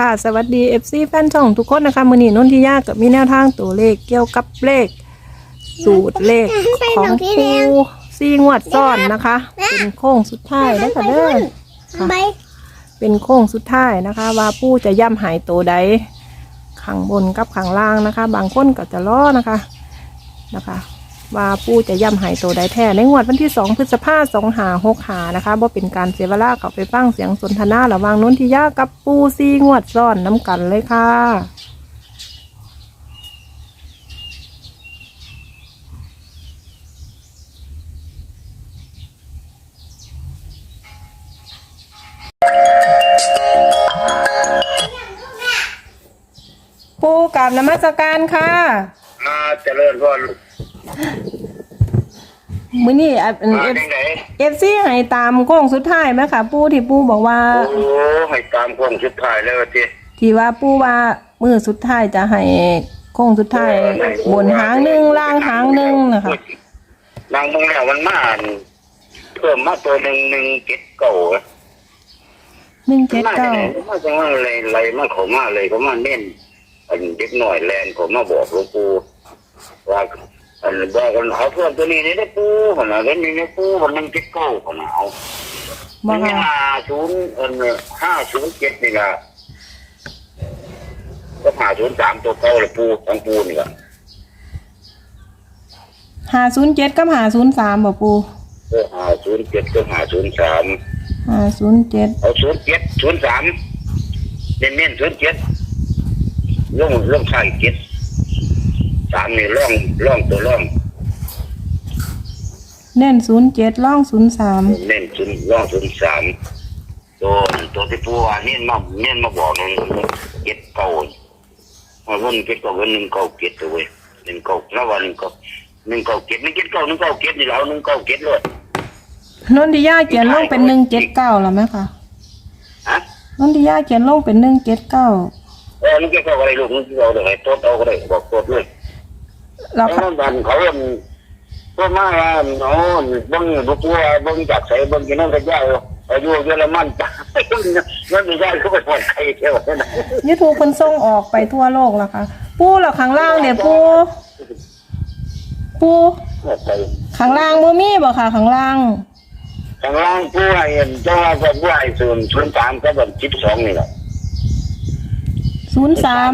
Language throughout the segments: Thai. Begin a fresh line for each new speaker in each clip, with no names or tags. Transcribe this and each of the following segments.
ค่ะ สวัสดี FC แฟนช่องทุกคนนะคะมือนีนนทิยากับมีแนวทางตัวเลขเกี่ยวกับเลข สูตรเลขของครูซีงวดซ่อนนะคะ เป็นโค้งสุดท้ายนะคะเด้อค่ะเป็นโค้งสุดท้ายนะคะ ว่าผู้จะย่ำหายตัวใดข้างบนกับข้างล่างนะคะ บางคนก็จะล้อนะคะนะคะ ว่าผู้จะย่ำหายตัวใดแท้ในงวดวันที่ 2 พฤษภาสองหาหกหานะคะว่าเป็นการเสียเวลาเขาไปฟังเสียงสนทนาระหว่างนนทิยากับปูซีงวดซ่อนน้ำกันเลยค่ะ ปูกับนมัสการค่ะ
มาเจริญพร
มื้อนี้เอ
มา
ฟ
ที่ไหน
เอฟซีให้ตามโค้งสุดท้ายไหมคะปูที่ปูบอกว่า
โอ้ให้ตามโค้งสุดท้ายแล้วที
ที่ว่าปูว่ามือสุดท้ายจะให้โค้งสุดท้ายบนหางหนึ่งล่างหางหนึ่งนะคะ
นางมึงแล้วมันมาอันเพิ่มมาตัวหนึ่งหนึ่งเจ็ดเก่า
หนึ่งเจ็ด
มาจาก
เก้า
ไหนมาจากว่าอะไรอะไรมาเขามาเลยเขามาเน้นอันเด็กหน่อยแลนเขามาบอกหลวงปู่ว่า อันบอกกันเอาเพื่อนตัวนี้นี่ได้ปูคนน่ะเล่นนี่ได้ปูคนหนึ่งเจ็ดเก้าคนน่ะเอา
บ
มั
อนก
มี
ค่ะ
ห้าศูนย์เออห้าศูนย์เจ็ดนี่ละก็ห้าศูนย์สามตัวเก่าเลยปูของปูนี่ละ
หาศูนย์เจ็ดกับหาศูนย์สามบอกปู
ก็ห้าศูนย์เจ็ดก็ห้าศูนย์สาม
หาศูนย์เจ็ด
เอาศูนย์เจ็ดศูนย์สามเน้นเน้นศูนย์เจ็ดล่องล่องชายเจ็ด สามนี่ล่องล่องตัวล่อง
เน่นศูนย์เจ็ดล่องศูนย์สาม
เน้นศูนย์ล่องศูนย์สามตัวตัวที่ปูว่าเน้นมาเน้นมาบอกนึงเจ็ดเก้าว่าวันเจ็ดเก้าวันหนึ่งเก้าเจ็ดตัวเว้ยหนึ่งเก้าแล้ววันหนึ่งเก้าหนึ่งเก้าเจ็ดหนึ่งเจ็ดเก้าหนึ่งเก้าเจ็ดนี่เราหนึ่งเก้าเจ็ดเลย
นนทิยาเขียนลงเป็นหนึ่งเจ็ดเก้าแล้วไหมคะ
ฮะ
นนทิยาเขียนลงเป็นหนึ่งเจ็ดเก้า
เออหนึ่งเจ็ดเก้าอะไรลูกหนึ่งเจ็ดเก้าเลยโทษเอาก็ได้บอกโทษเลย
เรา
แล้วบันเขาเอ็นก็มาว่าเนาะเบิ้งบุกว่าเบิ้งจากใส่เบิ้งกินน้ำกระเจ้าอายุเยอรมันจ้ะนั่นไม่ได้เขาไปปล่อยใครเที่ยวนั่น
ยูทูบคนส่งออกไปทั่วโลกแล้วค่ะ ปูเหรอข้างล่างเนี่ยปูปู
ไป
ข้างล่างบ่มีบ่ค่ะข้างล่าง
ข้างล่างผู้ให้เห็นเจ้าว่าผู้ให้ศูนย์ศูนย์สามก็แบบสิบสองนี่แหละ
ศูนย์สาม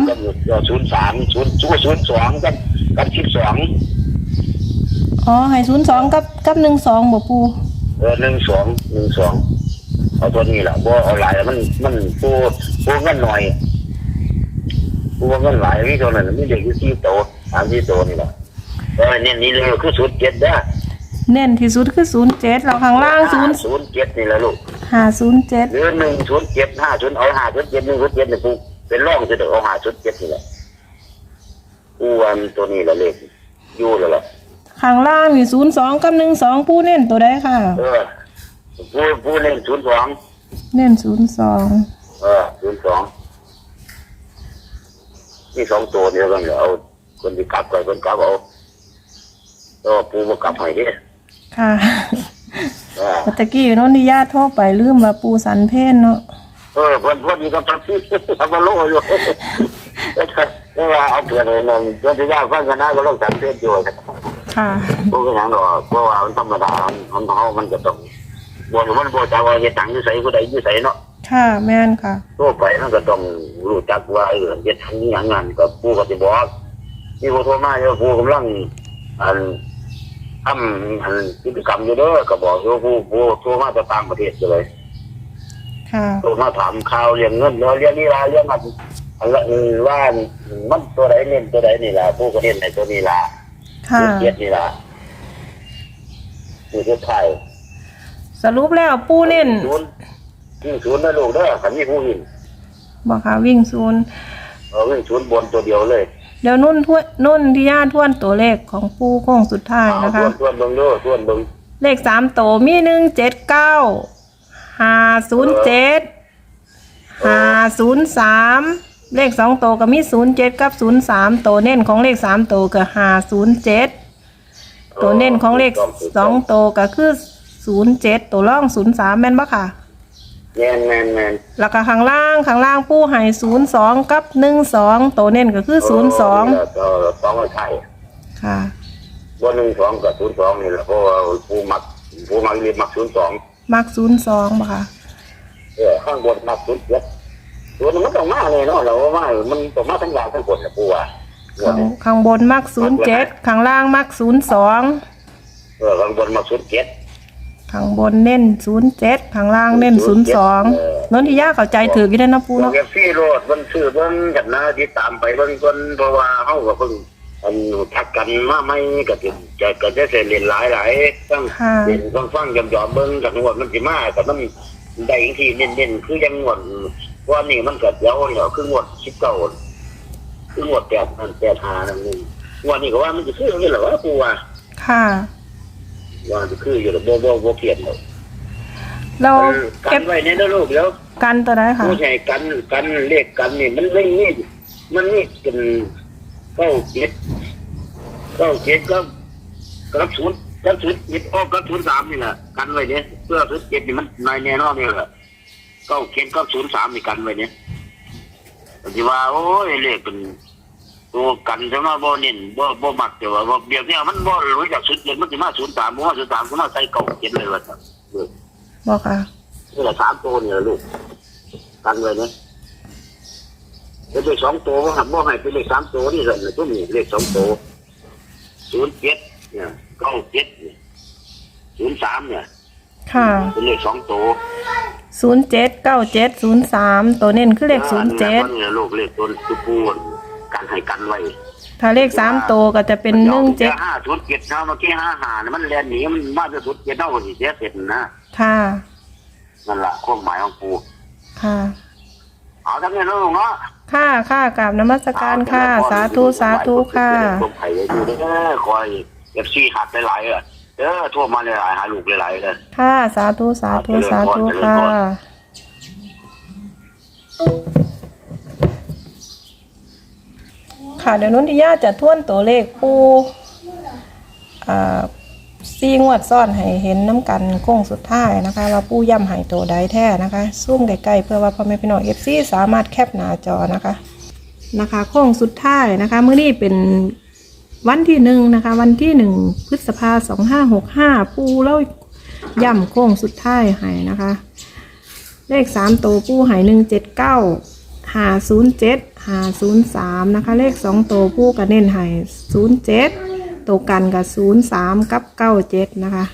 ศูนย์สามศูนย์ศูนย์ศูนย์สองกับ กับสิบสอง
อ๋อให้ศูนย์สองกับกับหนึ่งสองบ่ปู
เออหนึ่งสองหนึ่งสองเอาตัวนี้แหละบ่เอาหลายมันมันผู้ผู้เงินหน่อยผู้เงินหลายนี่เท่านั้นมีเด็กอยู่ที่โตสามที่โตนี่แหละเออเนี่ยนี่เลยคือศูนย์เจ็ดนะ
เน้นที่สุดคือศูนย์เจ็ดเราข้างล่างศูนย์
ศูนย์เจ็ดนี่แหละลูก
หาศูนย์เจ็ด
หรือหนึ่งศูนย์เจ็ดห้าศูนย์เอาห้าศูนย์เจ็ดหนึ่งศูนย์เจ็ดเนี่ยผู้เป็นร่องจะเดี๋ยวเอาห้าศูนย์เจ็ดนี่แหละ ผู้วันตัวนี้แหละเลขอยู่แล้วล่ะ
ข้างล่างมีศูนย์สองกับหนึ่งสองปูเน้นตัวใดค่ะ
เออผู้ผู้เล่นศูนย์สอง
เน้นศูนย์สอง
เออศูนย์สองนี่สองตัวเดียวกันเหรอเอาคนที่กลับก่อนคนกลับเอาก็ปูมากลับให้ดิ
ค่ะ
เออ
ตะกี้นนทิยาโทรไปลืมว่าปูสันเพนเนาะ
เออเพื่อนเพื่อนมีกำลังที่ทำมาโลอยู่ เออเอาเปลี่ยนเลยนนจนที่ยากฟังกันนะก็ต้องสังเกตอยู่
ค่ะ
พวกอย่างดอกเพราะว่ามันธรรมดามันเขามันจะต้องบนมันบนจากว่าเหตุตังอยู่ใส่ผู้ใดอยู่ใส่เนาะ
ค่ะแม่นค่ะ
ทั่วไปมันก็ต้องรู้จักว่าเออเหตุตังนี้อย่างนั้นกับผู้ก็จะบอกนี่ผู้โทรมาเนี่ยผู้กำลังอันทำอันกิจกรรมอยู่เด้อก็บอกอยู่ผู้ผู้โทรมาจากต่างประเทศเลย
ค่ะ
โทรมาถามข่าวเรื่องเงินเนาะเรื่องนี้ละเรื่องมั นอันละเออว่ามันตัวใดเน้นตัวใดนี่ล่ะผู้ก็เน้นในตัวนี้ล่ะ
ค่ะ
เกียรตินี่ล่ะคือทุกไทย
สรุปแล้วปูเน้น
ศูนย์ยิ่งศูนย์นะลูกเด้อขันมีผู้หิน
บอกค่ะวิ่งศูนย์
เออวิ่งศูนย์บนตัวเดียวเลย
เดี๋ยวนุ่นทวนนุ่นที่ญาติทวนตัวเลขของปูโค้งสุดท้าย
เอา
นะคะ
ทวนทวนเบิ่งเด้อทวนเบิ่ง
เลขสามตัวมีหนึ่งเจ็ดเก้าห้าศูนย์เจ็ดห้าศูนย์สาม เลขสองตัวก็มีศูนย์เจ็ดกับศูนย์สามตัวเน้นของเลขสามตัวก็ห้าศูนย์เจ็ดตัวเน้นของเลขสองตัวก็คือศูนย์เจ็ดตัวร่องศูนย์สามแม่นปะค่ะ
แม่นแม่นแม่น
แล้วก็ข้างล่างข้างล่างปูให้ศูนย์สองกับหนึ่งสองตัวเน้นก็คือศูนย์สอง
เออสองก็ใช่
ค่ะ
ว่าหนึ่งสองกับศูนย์สองนี่แหละเพราะว่าผู้มักผู้มักเรียนมักศูนย์สอง
มักศูนย์สองป่ะค่ะ
เออข้างบนมักศูนย์เจ็ด ตัวนั้นมันต้องมาเลยเนาะเราว่ามามันต้องมาทั้งยาวทั้งบนนะผู้ว่า
ข้างข้างบนมักศูนย์เจ็ดข้างล่างมักศูนย์สอง
เออข้างบนมักศูนย์เจ็ด
ข้างบนเน้นศูนย์เจ็ดข้างล่างเน้นศูนย์สองนนทิยาเข้าใจถือกี่ได้นะปู
เรา
เนาะ
เก็บซี่โรดมันซื้อเบิ่งกันนะที่ตามไปเบิ่งคนเพราะว่าเฮาก็เพิ่งอันทักกันมาไม่ก็จะจะก็จะเสียเรียนหลายหลายตั้ง
ค่ะ
เรียนฟังฟังยอมยอมเบิ่งกันงวดมันสิมาแต่มัน ได้อีกทีเน้นๆคือยังงวดว่านี่มันก็เดี๋ยวเดี๋ยวคืองวด19คืองวด8นั่น8 5นั่นนี่งวดนี้ก็ว่ามันจะคืออย่างนี้แหละว่าปู่ว่า
ค่ะ
ว่าจะคืออยู่แล้วบ่บ่บ่เปลี่ยนหรอก
เรา
กั
เก็บ
นไว้ในเด้อลูกเดี๋ยว
กันตัวไหนค่ะ
ผู้ใหญ่กันกันเลขกันนี่มันไม่นี่มันนี่เป็นเก้าเจ็ดเก้าเจ็ดก็กับศูนย์ กับศูนย์เจ็ดออกกับศูนย์สามนี่แหละกันไว้เนี่ยเพื่อศูนย์เจ็ดนี่มันนายแน่นอนนี่แหละเก้าเจ็ดกับศูนย์สามนี่กันไว้เนี่ยแต่ที่ว่า โอ้ยเลขเป็นตัวกันใช่ไหมบ่เน้นบ่บ่มักแต่ว่าบ่เบียบเนี่ยมันบ่รู้จักศูนย์เจ็ดมันจะมาศูนย์สามบ่ว่าศูนย์สามก็มาใส่เก้าเจ็ดเลยว่าครับเออ
บอกค่ะ
นี่แหละสามตัวเนี่ยลูกกันไว้เนี่ยเป็นเลขสองตัวว่าหันบ่ให้เป็นเลขสามตัวนี่แหละตัวนี้เลขสองตัวศูนย์เจ็ดเนี่ย เก้าเจ็ดเนี่ยศูนย์สามเนี่ย
ค่ะ
เป็นเลขสองตัว
ศูนย์เจ็ดเก้าเจ็ดศูนย์สามตัวเน้นคือเลขศูนย์เจ็ด
เนี่ยลูกเลขตัวตัวปูนกันให้กันไว้
ถ้าเลขสามตัวก็จะเป็นหนึ่งเจ็ด
ห้าศูนย์เจ็ดเนาะเมื่อกี้ห้าหาเนี่ยมันแลนหนีมันมาจะศูนย์เจ็ดเท่าสิเสียเสร็จนะ
ค่ะ
นั่นแหละความหมายของปู
ค่ะ
เอาทั้งนี้ลูกเนาะ
ค่ะค่ะกราบนมัสการค่ะ สาธุสาธุค่ะ
ผมไผ่ดูเด้อคอย เอฟซีหัดหลายๆเออเด้อทั่วมาหลายๆหาลูกหลายๆเลย
ค่ะ สาธุ สาธุ สาธุ ค่ะ ค่ะ เดี๋ยวนุนทิยาจะทวนตัวเลขปูอ่าซีงวดซ่อนให้เห็นน้ำกันโค้งสุดท้ายนะคะ ว่าปูย่ำให้ตัวใดแท้นะคะซูมใกล้ๆเพื่อว่าพ่อแม่พี่น้องเอฟซีสามารถแคปหน้าจอนะคะ นะคะโค้งสุดท้ายนะคะเมื่อนี้เป็น วันที่หนึ่งนะคะ วันที่หนึ่งพฤษภาสองห้าหกห้าปูเล่าย่ำโค้งสุดท้ายให้นะคะ เลขสามตัวปูหายหนึ่งเจ็ดเก้าหาศูนย์เจ็ดหาศูนย์สามนะคะ เลขสองตัวปูกระเน้นหายศูนย์เจ็ดตัวกันกับศูนย์สามกับเก้าเจ็ดนะคะ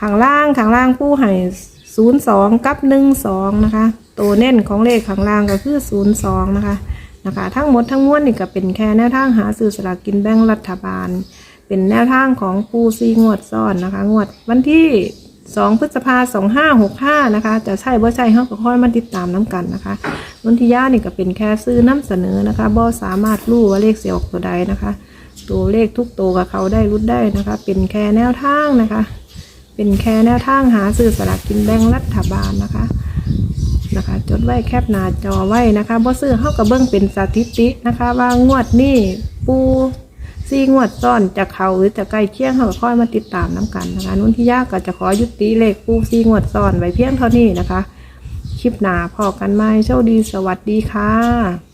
ข้างล่างข้างล่างปูหายศูนย์สองกับหนึ่งสองนะคะ ตัวเน้นของเลขข้างล่างก็คือศูนย์สองนะคะ นะคะ ทั้งหมดทั้งมวลนี่ก็เป็นแค่แนวทางหาซื้อสลากกินแบ่งรัฐบาล เป็นแนวทางของปูซีงวดซ้อนนะคะ งวดวันที่ 2 พฤษภาสองห้าหกห้านะคะ จะใช่บ่ใช่เฮาก็ค่อยมาติดตามน้กันนะคะนนทิยานี่ก็เป็นแค่ซื้อน้ำเสนอนะคะบ่สามารถรู้ว่าเลขเสียออกตัวใดนะคะ ตัวเลขทุกตัวกับเขาได้รุดได้นะคะ เป็นแค่แนวทางนะคะ เป็นแค่แนวทางหาซื้อสลากกินแบ่งรัฐบาลนะคะ นะคะ จดไว้แคปหน้าจอไว้นะคะบ่ซื้อเฮากับเบิ่งเป็นสถิตินะคะ ว่างวดนี้ปูซีงวดซ้อนจะเข้าหรือจะใกล้เคียงเฮาก็ค่อยมาติดตามน้กันนะคะนุ่นที่ยากก็จะขอยุติเลขปูซีงวดซ้อนไว้เพียงเท่านี้นะคะ คลิปหน้าพอกันไหมโชคดีสวัสดีค่ะ